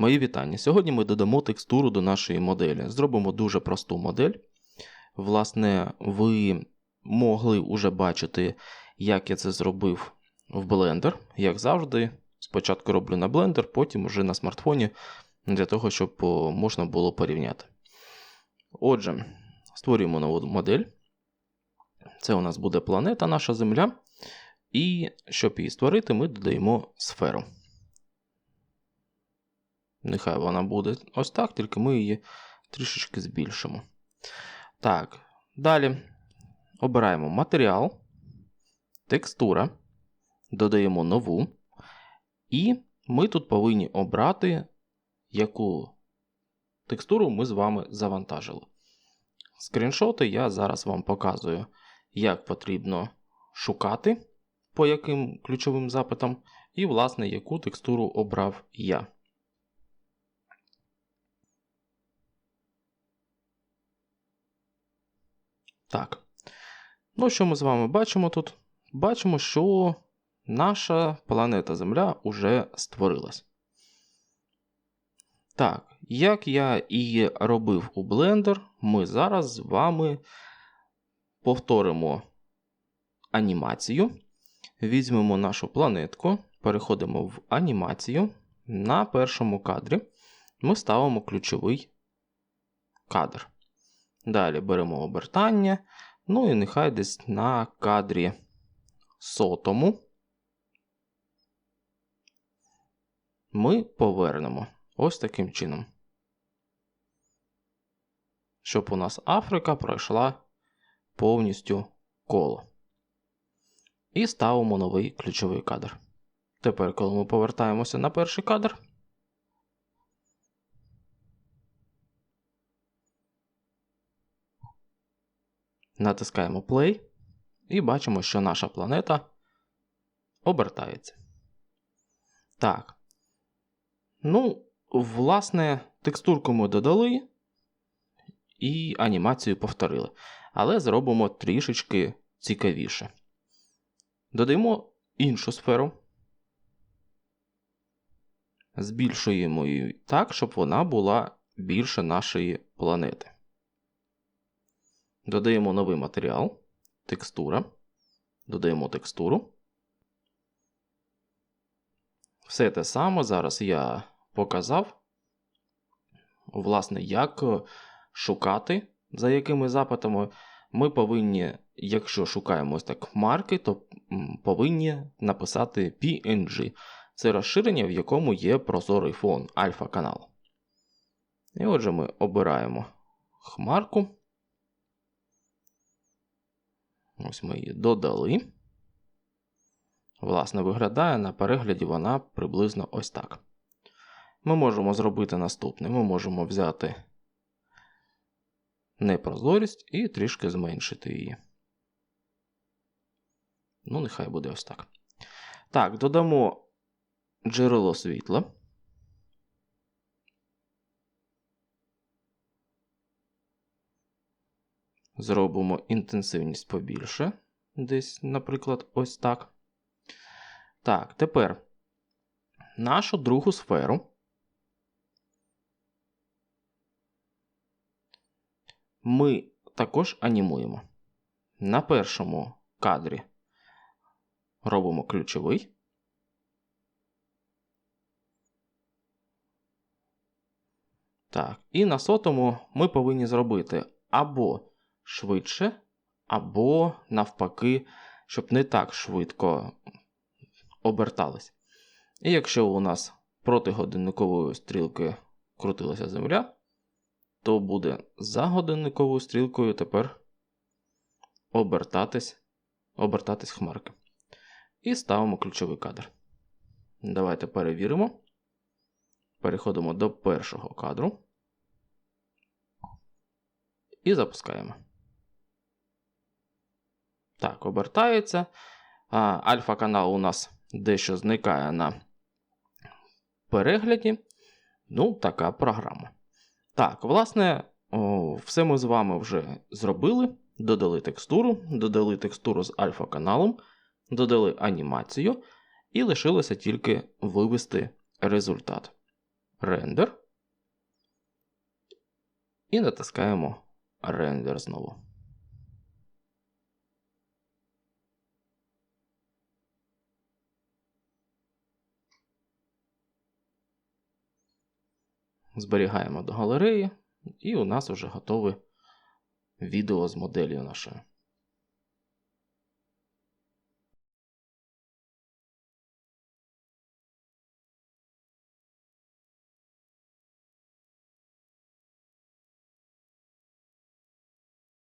Мої вітання. Сьогодні ми додамо текстуру до нашої моделі. Зробимо дуже просту модель. Власне, ви могли вже бачити, як я це зробив в Blender. Як завжди, спочатку роблю на Blender, потім вже на смартфоні для того, щоб можна було порівняти. Отже, створюємо нову модель. Це у нас буде планета, наша Земля. І щоб її створити, ми додаємо сферу. Нехай вона буде ось так, тільки ми її трішечки збільшимо. Так, далі обираємо матеріал, текстура, додаємо нову. І ми тут повинні обрати, яку текстуру ми з вами завантажили. Скріншоти я зараз вам показую, як потрібно шукати, по яким ключовим запитам, і, власне, яку текстуру обрав я. Так. Ну, що ми з вами бачимо тут? Бачимо, що наша планета Земля уже створилась. Так, як я і робив у Blender, ми зараз з вами повторимо анімацію. Візьмемо нашу планетку, переходимо в анімацію. На першому кадрі ми ставимо ключовий кадр. Далі беремо обертання. Ну і нехай десь на кадрі сотому ми повернемо ось таким чином. Щоб у нас Африка пройшла повністю коло. І ставимо новий ключовий кадр. Тепер, коли ми повертаємося на перший кадр, натискаємо Play і бачимо, що наша планета обертається. Так. Ну, власне, текстурку ми додали і анімацію повторили. Але зробимо трішечки цікавіше. Додаємо іншу сферу. Збільшуємо її так, щоб вона була більше нашої планети. Додаємо новий матеріал, текстура. Додаємо текстуру. Все те саме зараз я показав, власне, як шукати, за якими запитами. Ми повинні, якщо шукаємо ось так марки, то повинні написати PNG. Це розширення, в якому є прозорий фон альфа-канал. І отже, ми обираємо хмарку. Ось ми її додали. Власне, виглядає на перегляді вона приблизно ось так. Ми можемо зробити наступне: ми можемо взяти непрозорість і трішки зменшити її. Ну, нехай буде ось так. Так, додамо джерело світла. Зробимо інтенсивність побільше. Десь, наприклад, ось так. Так, тепер нашу другу сферу. Ми також анімуємо. На першому кадрі робимо ключовий. Так, і на сотому ми повинні зробити або швидше, або навпаки, щоб не так швидко обертались. І якщо у нас проти годинникової стрілки крутилася земля, то буде за годинниковою стрілкою тепер обертатись, обертатись хмарки. І ставимо ключовий кадр. Давайте перевіримо. Переходимо до першого кадру. І запускаємо. Так, обертається. Альфа-канал у нас дещо зникає на перегляді. Ну, така програма. Так, власне, все ми з вами вже зробили. Додали текстуру, додали текстуру з альфа-каналом, додали анімацію, і лишилося тільки вивести результат. рендер. І натискаємо рендер знову. Зберігаємо до галереї, і у нас вже готове відео з моделлю нашою.